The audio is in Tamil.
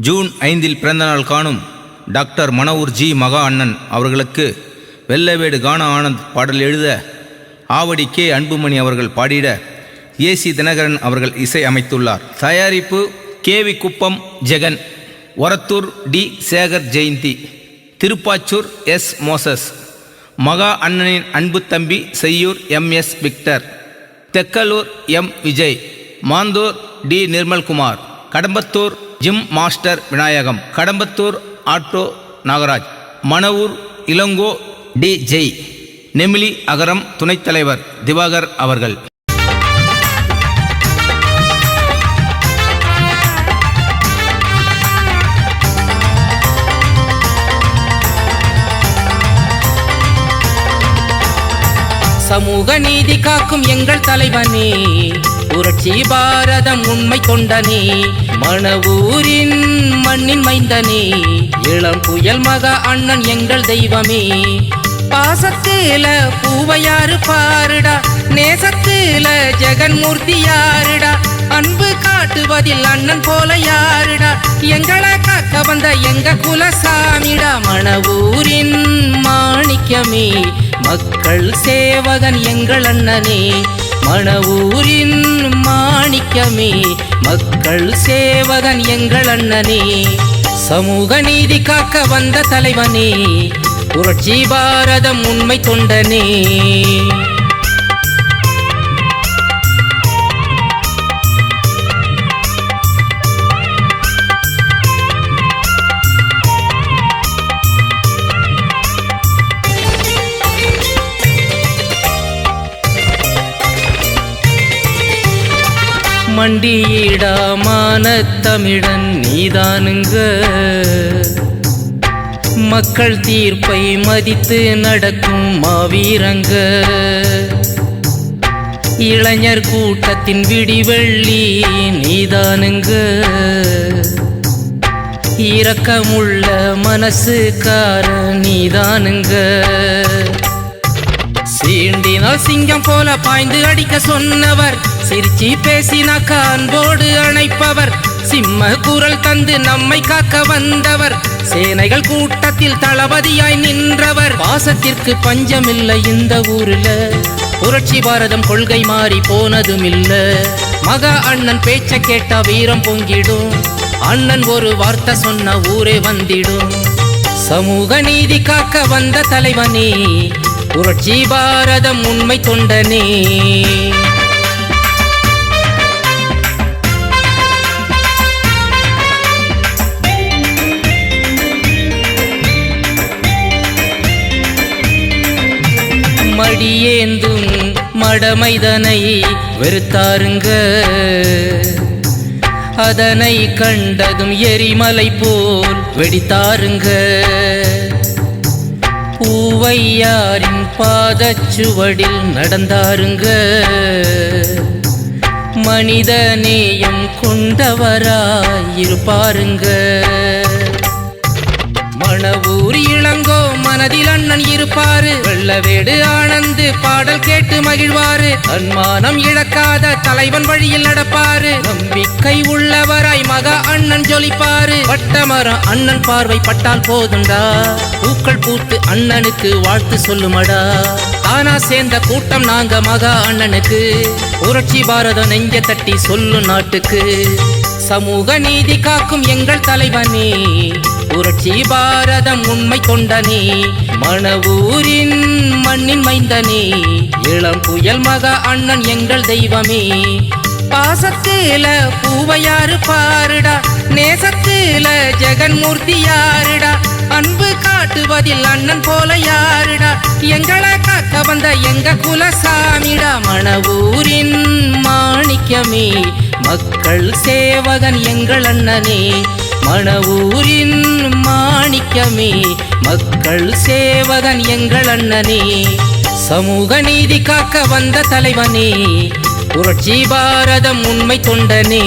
ஜூன் ஐந்தில் பிறந்தநாள் காணும் டாக்டர் மணவூர் ஜி மகா அண்ணன் அவர்களுக்கு வெள்ளவேடு கான ஆனந்த் பாடல் எழுத ஆவடி கே அன்புமணி அவர்கள் பாடிட ஏசி தினகரன் அவர்கள் இசை அமைத்துள்ளார். தயாரிப்பு KV Kuppam Jagan. Orathur T Sekar Jayanthi. Thiruppachur S Moses. மகா அண்ணனின் அன்பு தம்பி Seyyur M S Victor. Thekkalur M Vijay. Manthur T Nirmalkumar. Kadambathur gym master Vinayagam Kadambathur auto Nagaraj Manavur Ilango T Jai Nemili Agaram துணைத் தலைவர் திவாகர் அவர்கள். சமூக நீதி காக்கும் எங்கள் தலைவனே. புரட்சி பாரதம் உண்மை கொண்டனே மணவூரின் மண்ணின் மைந்தனே. இளம் புயல் மக அண்ணன் எங்கள் தெய்வமே. பாசத்தில பூவையாறு பாருடா? நேசத்தில ஜெகன்மூர்த்தி யாருடா? அன்பு காட்டுவதில் அண்ணன் போல யாருடா? எங்களை காக்க வந்த எங்க குலசாமிடா? மணவூரின் மாணிக்கமே. மக்கள் சேவகன் எங்கள் அண்ணனே மணவூரின் மாணிக்கமே. மக்கள் சேவகன் எங்கள் அண்ணனே சமூக நீதி காக்க வந்த தலைவனே புரட்சி பாரதம் உண்மை தொண்டனே. மண்டியிடாமான தமிழன் நீதானுங்க. மக்கள் தீர்ப்பை மதித்து நடக்கும் மாவீரங்க. இளைஞர் கூட்டத்தின் விடிவெள்ளி நீதானுங்க. இரக்கமுள்ள மனசுக்கார நீதானுங்க. சீண்டினால் சிங்கம் போல பாய்ந்து அடிக்க சொன்னவர். சிரிச்சி பேசினாக்க அன்போடு அணைப்பவர். சிம்ம குரல் தந்து நம்மை காக்க வந்தவர். சேனைகள் கூட்டத்தில் தளபதியாய் நின்றவர். பாசத்திற்கு பஞ்சமில்லை இந்த ஊருல. புரட்சி பாரதம் கொள்கை மாறி போனதும் இல்ல மகா அண்ணன் பேச்ச கேட்டா வீரம் பொங்கிடும். அண்ணன் ஒரு வார்த்தை சொன்ன ஊரே வந்திடும். சமூக நீதி காக்க வந்த தலைவனே புரட்சி பாரதம் உண்மை தொண்டனே. மடியேந்தும் மடமைதனை வெறுத்தாருங்க. அதனை கண்டதும் எரிமலை போல் வெடித்தாருங்க. பூவையாரின் பாதச்சுவடில் நடந்தாருங்க. மனித நேயம் கொண்டவராயிருப்பாருங்க. மணவூர் இளங்கோ மனதில் அண்ணன் இருப்பாரு. வெள்ளவேடு ஆனந்து பாடல் கேட்டு மகிழ்வாரு. தன்மானம் இழக்காத தலைவன் வழியில் நடப்பாரு. நம்பிக்கை உள்ளவராய் மகா அண்ணன் ஜொலிப்பாரு. பட்டமரம் அண்ணன் பார்வை பட்டால் போதுண்டா. பூக்கள் பூத்து அண்ணனுக்கு வாழ்த்து சொல்லுமடா. ஆனா சேர்ந்த கூட்டம் நாங்க மகா அண்ணனுக்கு. புரட்சி பாரதம் நெஞ்ச தட்டி சொல்லும் நாட்டுக்கு. சமூக நீதி காக்கும் எங்கள் தலைவனே. புரட்சி பாரதம் உண்மை கொண்டனே மணவூரின் மண்ணின் மைந்தனே. இளம் புயல் மக அண்ணன் எங்கள் தெய்வமே. பாசத்தில பூவையாறு பாருடா? நேசத்தில ஜெகன்மூர்த்தி யாருடா? அன்பு காட்டுவதில் அண்ணன் போல யாருடா? எங்களை காக்க வந்த எங்க குலசாமிடா? மணவூரின் மாணிக்கமே. மக்கள் சேவகன் எங்கள் அண்ணனே மணவூரின் மாணிக்கமே. மக்கள் சேவகன் எங்கள் அண்ணனே சமூக நீதி காக்க வந்த தலைவனே புரட்சி பாரதம் உண்மை தொண்டனே.